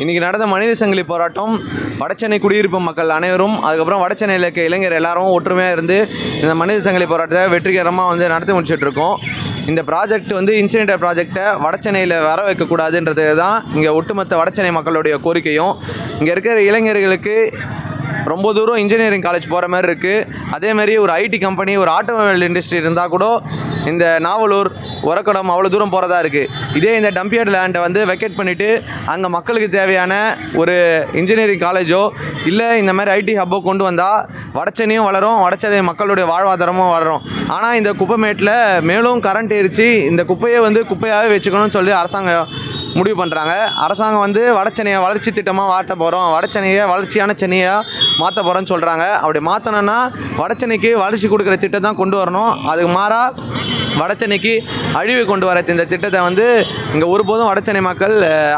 இன்றைக்கி நடந்த மனித சங்கிலி போராட்டம் வடச்சென்னை குடியிருப்பு மக்கள் அனைவரும் அதுக்கப்புறம் வடச்சென்னையில் இருக்க இளைஞர் எல்லாரும் ஒற்றுமையாக இருந்து இந்த மனித சங்கிலி போராட்டத்தை வெற்றிகரமாக வந்து நடத்தி முடிச்சிட்டு இருக்கோம். இந்த ப்ராஜெக்ட் வந்து இன்சிடென்டர் ப்ராஜெக்டை வடச்சென்னையில் வர வைக்கக்கூடாதுன்றது தான் இங்கே ஒட்டுமொத்த வடச்சென்னை மக்களுடைய கோரிக்கையும். இங்கே இருக்கிற இளைஞர்களுக்கு ரொம்ப தூரம் இன்ஜினியரிங் காலேஜ் போகிற மாதிரி இருக்குது அதேமாதிரி ஒரு ஐடி கம்பெனி ஒரு ஆட்டோமொபைல் இண்டஸ்ட்ரி இருந்தால் கூட இந்த நாவலூர் உரக்கடம் அவ்வளோ தூரம் போகிறதா இருக்குது இதே இந்த டம்பியார்ட் லேண்டை வந்து வெக்கேட் பண்ணிவிட்டு அங்கே மக்களுக்கு தேவையான ஒரு இன்ஜினியரிங் காலேஜோ இல்லை இந்த மாதிரி ஐடி ஹப்போ கொண்டு வந்தால் வடச்சனையும் வளரும் வடச்சனை மக்களுடைய வாழ்வாதாரமும் வளரும். ஆனால் இந்த குப்பைமேட்டில் மேலும் கரண்ட் எரிச்சு இந்த குப்பையை வந்து குப்பையாகவே வச்சுக்கணும்னு சொல்லி அரசாங்கம் முடிவு பண்ணுறாங்க அரசாங்கம் வந்து வடச்சென்னையை வளர்ச்சி திட்டமாக மாற்ற போகிறோம் வடச்சென்னையை வளர்ச்சியான சென்னையாக மாற்ற போகிறோன்னு சொல்கிறாங்க அப்படி மாற்றணும்னா வடச்சென்னைக்கு வளர்ச்சி கொடுக்குற திட்டம் தான் கொண்டு வரணும். அதுக்கு மாறாக வடச்சென்னைக்கு அழிவு கொண்டு வர இந்த திட்டத்தை வந்து இங்கே ஒருபோதும் வடசென்னை மக்கள் அஹ்,